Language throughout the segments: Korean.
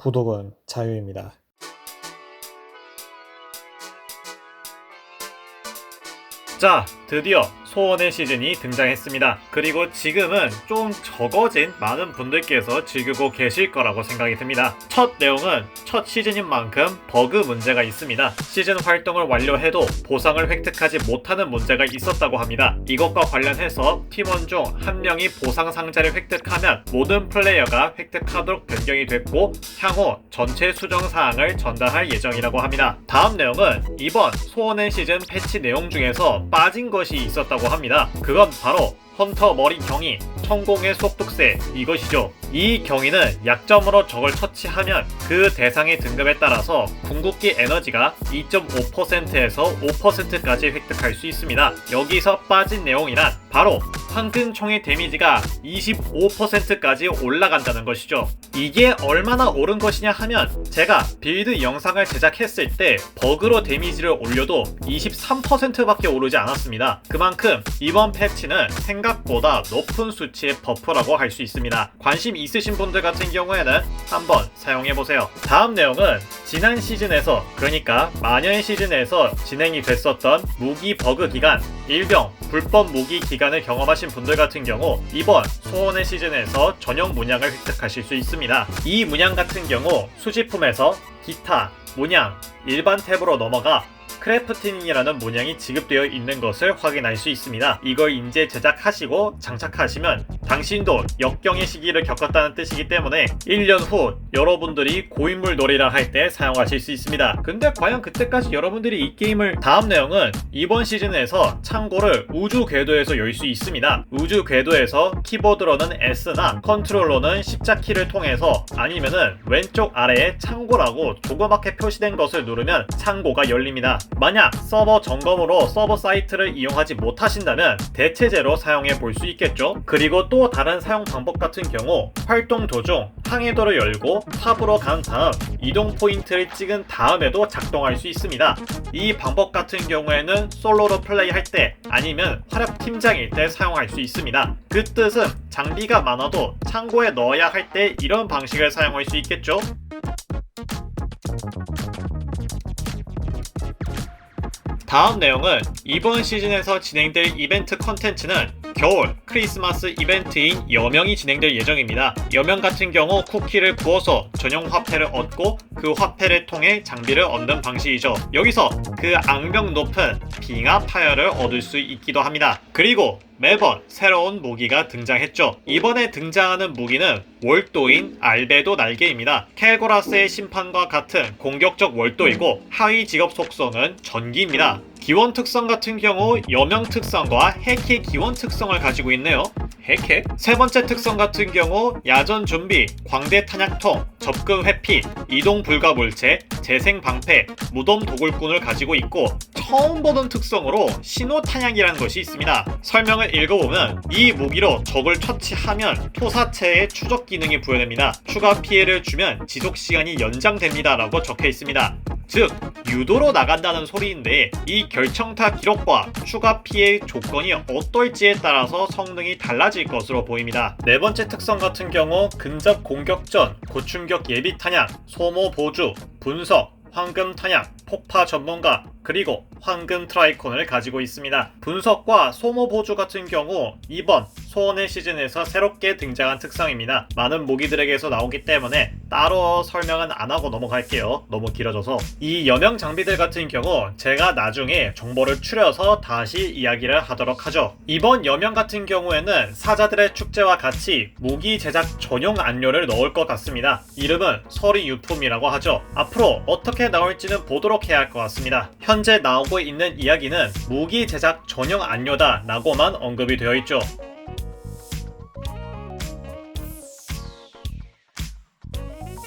구독은 자유입니다. 자, 드디어 소원의 시즌이 등장했습니다. 그리고 지금은 좀 적어진 많은 분들께서 즐기고 계실 거라고 생각이 듭니다. 첫 내용은 첫 시즌인 만큼 버그 문제가 있습니다. 시즌 활동을 완료해도 보상을 획득하지 못하는 문제가 있었다고 합니다. 이것과 관련해서 팀원 중 한 명이 보상 상자를 획득하면 모든 플레이어가 획득하도록 변경이 됐고 향후 전체 수정 사항을 전달할 예정이라고 합니다. 다음 내용은 이번 소원의 시즌 패치 내용 중에서 빠진 것이 있었다고 합니다. 그건 바로 헌터 머리 경이 천공의 속독세 이것이죠. 이 경위는 약점으로 적을 처치하면 그 대상의 등급에 따라서 궁극기 에너지가 2.5%에서 5%까지 획득할 수 있습니다. 여기서 빠진 내용이란 바로 황금총의 데미지가 25%까지 올라간다는 것이죠. 이게 얼마나 오른 것이냐 하면 제가 빌드 영상을 제작했을 때 버그로 데미지를 올려도 23%밖에 오르지 않았습니다. 그만큼 이번 패치는 생각보다 높은 수치의 버프라고 할 수 있습니다. 관심 있으신 분들 같은 경우에는 한번 사용해보세요. 다음 내용은 지난 시즌에서 그러니까 마녀의 시즌에서 진행이 됐었던 무기 버그 기간 일병 불법 무기 기간을 경험하신 분들 같은 경우 이번 소원의 시즌에서 전용 문양을 획득하실 수 있습니다. 이 문양 같은 경우 수집품에서 기타, 문양, 일반 탭으로 넘어가 크래프팅이라는 문양이 지급되어 있는 것을 확인할 수 있습니다. 이걸 인제 제작하시고 장착하시면 당신도 역경의 시기를 겪었다는 뜻이기 때문에 1년 후 여러분들이 고인물 놀이를 할때 사용하실 수 있습니다. 근데 과연 그때까지 여러분들이 이 게임을 다음 내용은 이번 시즌에서 창고를 우주 궤도에서 열 수 있습니다. 우주 궤도에서 키보드로는 S나 컨트롤러는 십자키를 통해서 아니면은 왼쪽 아래에 창고라고 조그맣게 표시된 것을 누르면 창고가 열립니다. 만약 서버 점검으로 서버 사이트를 이용하지 못하신다면 대체제로 사용해 볼 수 있겠죠. 그리고 또 다른 사용 방법 같은 경우 활동 도중 항해도를 열고 탑으로 간 다음 이동 포인트를 찍은 다음에도 작동할 수 있습니다. 이 방법 같은 경우에는 솔로로 플레이할 때 아니면 활약 팀장일 때 사용할 수 있습니다. 그 뜻은 장비가 많아도 창고에 넣어야 할 때 이런 방식을 사용할 수 있겠죠. 다음 내용은 이번 시즌에서 진행될 이벤트 컨텐츠는 겨울 크리스마스 이벤트인 여명이 진행될 예정입니다. 여명 같은 경우 쿠키를 구워서 전용 화폐를 얻고 그 화폐를 통해 장비를 얻는 방식이죠. 여기서 그 악명 높은 빙하 파열을 얻을 수 있기도 합니다. 그리고 매번 새로운 무기가 등장했죠. 이번에 등장하는 무기는 월도인 알베도 날개입니다. 켈고라스의 심판과 같은 공격적 월도이고 하위 직업 속성은 전기입니다. 기원 특성 같은 경우 여명 특성과 해키 기원 특성을 가지고 있네요. 해케? 세 번째 특성 같은 경우 야전 준비, 광대 탄약통, 접근 회피, 이동 불가 물체, 재생 방패, 무덤 도굴꾼을 가지고 있고 처음 보는 특성으로 신호 탄약이라는 것이 있습니다. 설명을 읽어보면 이 무기로 적을 처치하면 토사체의 추적 기능이 부여됩니다. 추가 피해를 주면 지속 시간이 연장됩니다. 라고 적혀 있습니다. 즉, 유도로 나간다는 소리인데 이 결정타 기록과 추가 피해 조건이 어떨지에 따라서 성능이 달라질 것으로 보입니다. 네 번째 특성 같은 경우 근접 공격전, 고충격 예비 탄약, 소모 보주, 분석, 황금 탄약, 폭파 전문가, 그리고 황금 트라이콘을 가지고 있습니다. 분석과 소모 보조 같은 경우 이번 소원의 시즌에서 새롭게 등장한 특성입니다. 많은 무기들에게서 나오기 때문에 따로 설명은 안 하고 넘어갈게요. 너무 길어져서. 이 여명 장비들 같은 경우 제가 나중에 정보를 추려서 다시 이야기를 하도록 하죠. 이번 여명 같은 경우에는 사자들의 축제와 같이 무기 제작 전용 안료를 넣을 것 같습니다. 이름은 서리 유품이라고 하죠. 앞으로 어떻게 나올지는 보도록 해야 할 것 같습니다. 현재 나오고 있는 이야기는 무기 제작 전용 안료다 라고만 언급이 되어 있죠.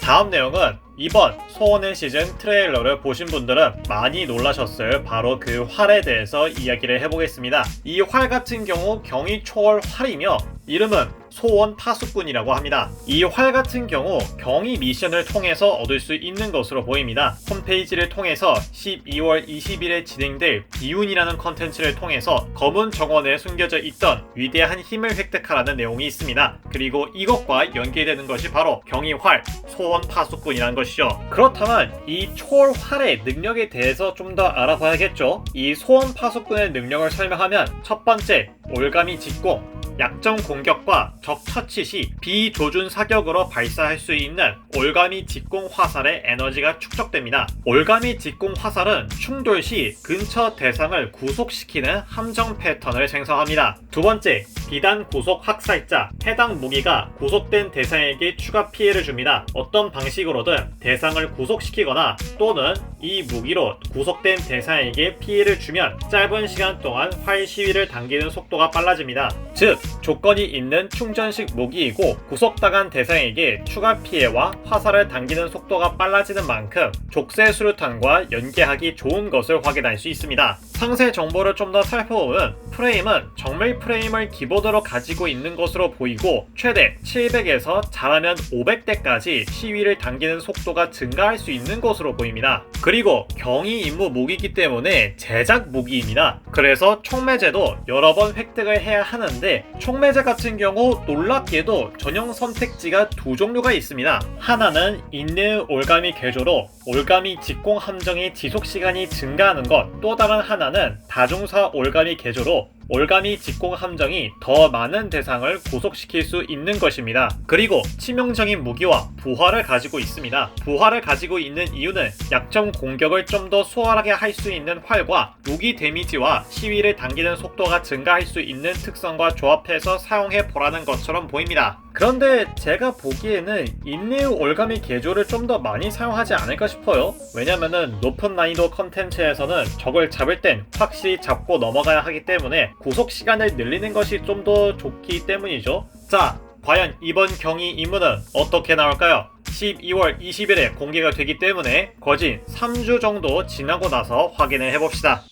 다음 내용은 이번 소원의 시즌 트레일러를 보신 분들은 많이 놀라셨을 바로 그 활에 대해서 이야기를 해보겠습니다. 이 활 같은 경우 경이 초월 활이며 이름은 소원 파수꾼이라고 합니다. 이 활 같은 경우 경위 미션을 통해서 얻을 수 있는 것으로 보입니다. 홈페이지를 통해서 12월 20일에 진행될 비운이라는 컨텐츠를 통해서 검은 정원에 숨겨져 있던 위대한 힘을 획득하라는 내용이 있습니다. 그리고 이것과 연계되는 것이 바로 경위활 소원 파수꾼이라는 것이죠. 그렇다면 이 초월활의 능력에 대해서 좀 더 알아봐야겠죠. 이 소원 파수꾼의 능력을 설명하면 첫 번째 올가미 직공 약점 공격과 적 처치 시 비조준 사격으로 발사할 수 있는 올가미 직공 화살의 에너지가 축적됩니다. 올가미 직공 화살은 충돌 시 근처 대상을 구속시키는 함정 패턴을 생성합니다. 두 번째, 비단 구속 학살자. 해당 무기가 구속된 대상에게 추가 피해를 줍니다. 어떤 방식으로든 대상을 구속시키거나 또는 이 무기로 구속된 대상에게 피해를 주면 짧은 시간 동안 활 시위를 당기는 속도가 빨라집니다. 즉, 조건이 있는 충전식 무기이고 구속당한 대상에게 추가 피해와 화살을 당기는 속도가 빨라지는 만큼 족쇄 수류탄과 연계하기 좋은 것을 확인할 수 있습니다. 상세 정보를 좀 더 살펴보면 프레임은 정밀 프레임을 기본으로 가지고 있는 것으로 보이고 최대 700에서 잘하면 500대까지 시위를 당기는 속도가 증가할 수 있는 것으로 보입니다. 그리고 경위 임무 무기이기 때문에 제작 무기입니다. 그래서 총매제도 여러 번 획득을 해야 하는데 총매제 같은 경우 놀랍게도 전용 선택지가 두 종류가 있습니다. 하나는 인내 올가미 개조로 올가미 직공 함정의 지속 시간이 증가하는 것, 또 다른 하나는 다중사 올가미 개조로 올가미 직공 함정이 더 많은 대상을 구속시킬 수 있는 것입니다. 그리고 치명적인 무기와 부활을 가지고 있습니다. 부활을 가지고 있는 이유는 약점 공격을 좀 더 수월하게 할 수 있는 활과 무기 데미지와 시위를 당기는 속도가 증가할 수 있는 특성과 조합해서 사용해 보라는 것처럼 보입니다. 그런데 제가 보기에는 인내우 올가미 개조를 좀 더 많이 사용하지 않을까 싶어요. 왜냐면은 높은 난이도 컨텐츠에서는 적을 잡을 땐 확실히 잡고 넘어가야 하기 때문에 구속 시간을 늘리는 것이 좀 더 좋기 때문이죠. 자, 과연 이번 경위 임무는 어떻게 나올까요? 12월 20일에 공개가 되기 때문에 거진 3주 정도 지나고 나서 확인을 해봅시다.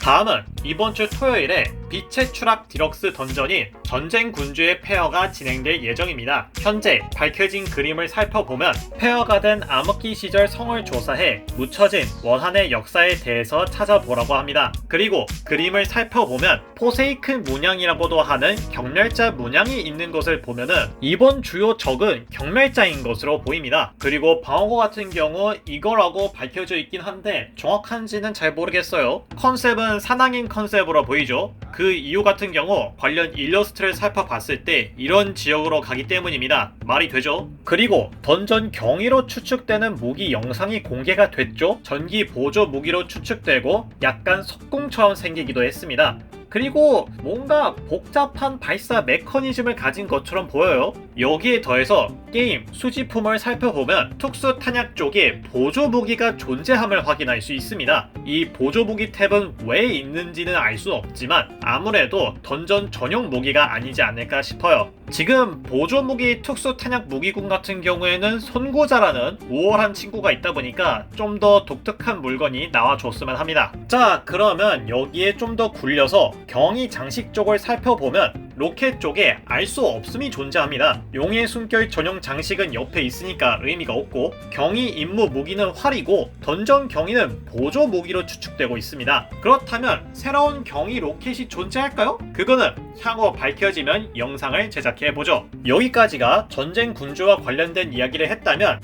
다음은 이번 주 토요일에 빛의 추락 디럭스 던전인 전쟁 군주의 페어가 진행될 예정입니다. 현재 밝혀진 그림을 살펴보면 페어가 된 암흑기 시절 성을 조사해 묻혀진 원한의 역사에 대해서 찾아보라고 합니다. 그리고 그림을 살펴보면 포세이큰 문양이라고도 하는 경멸자 문양이 있는 것을 보면은 이번 주요 적은 경멸자인 것으로 보입니다. 그리고 방어구 같은 경우 이거라고 밝혀져 있긴 한데 정확한지는 잘 모르겠어요. 컨셉은 사낭인 컨셉으로 보이죠. 그 이유 같은 경우 관련 일러스트를 살펴봤을 때 이런 지역으로 가기 때문입니다. 말이 되죠? 그리고 던전 경위로 추측되는 무기 영상이 공개가 됐죠? 전기 보조 무기로 추측되고 약간 석궁처럼 생기기도 했습니다. 그리고 뭔가 복잡한 발사 메커니즘을 가진 것처럼 보여요. 여기에 더해서 게임 수집품을 살펴보면 특수 탄약 쪽에 보조 무기가 존재함을 확인할 수 있습니다. 이 보조 무기 탭은 왜 있는지는 알 수 없지만 아무래도 던전 전용 무기가 아니지 않을까 싶어요. 지금 보조 무기 특수 탄약 무기군 같은 경우에는 선고자라는 우월한 친구가 있다 보니까 좀 더 독특한 물건이 나와줬으면 합니다. 자, 그러면 여기에 좀 더 굴려서 경위 장식 쪽을 살펴보면 로켓 쪽에 알 수 없음이 존재합니다. 용의 숨결 전용 장식은 옆에 있으니까 의미가 없고 경위 임무 무기는 활이고 던전 경위는 보조 무기로 추측되고 있습니다. 그렇다면 새로운 경위 로켓이 존재할까요? 그거는 향후 밝혀지면 영상을 제작 해 보죠. 여기까지가 전쟁 군주와 관련된 이야기를 했다면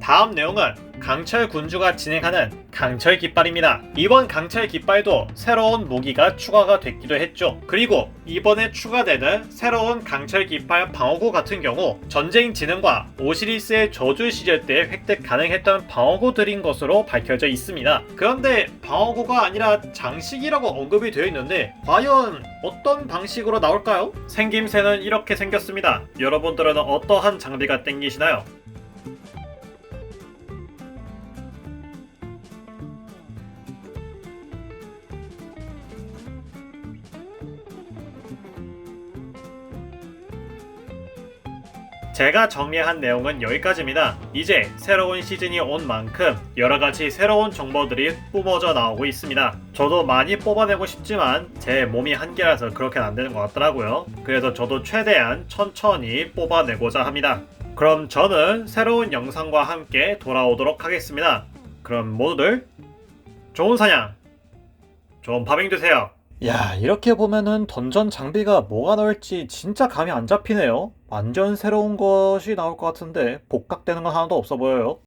다음 내용은 강철 군주가 진행하는 강철 깃발입니다. 이번 강철 깃발도 새로운 무기가 추가가 됐기도 했죠. 그리고 이번에 추가되는 새로운 강철 깃발 방어구 같은 경우 전쟁 지능과 오시리스의 저주 시절 때 획득 가능했던 방어구들인 것으로 밝혀져 있습니다. 그런데 방어구가 아니라 장식이라고 언급이 되어 있는데 과연 어떤 방식으로 나올까요? 생김새는 이렇게 생겼습니다. 여러분들은 어떠한 장비가 땡기시나요? 제가 정리한 내용은 여기까지입니다. 이제 새로운 시즌이 온 만큼 여러 가지 새로운 정보들이 뿜어져 나오고 있습니다. 저도 많이 뽑아내고 싶지만 제 몸이 한계라서 그렇게는 안 되는 것 같더라고요. 그래서 저도 최대한 천천히 뽑아내고자 합니다. 그럼 저는 새로운 영상과 함께 돌아오도록 하겠습니다. 그럼 모두들 좋은 사냥, 좋은 파밍 되세요. 야, 이렇게 보면은 던전 장비가 뭐가 나올지 진짜 감이 안 잡히네요. 완전 새로운 것이 나올 것 같은데 복각되는 건 하나도 없어 보여요.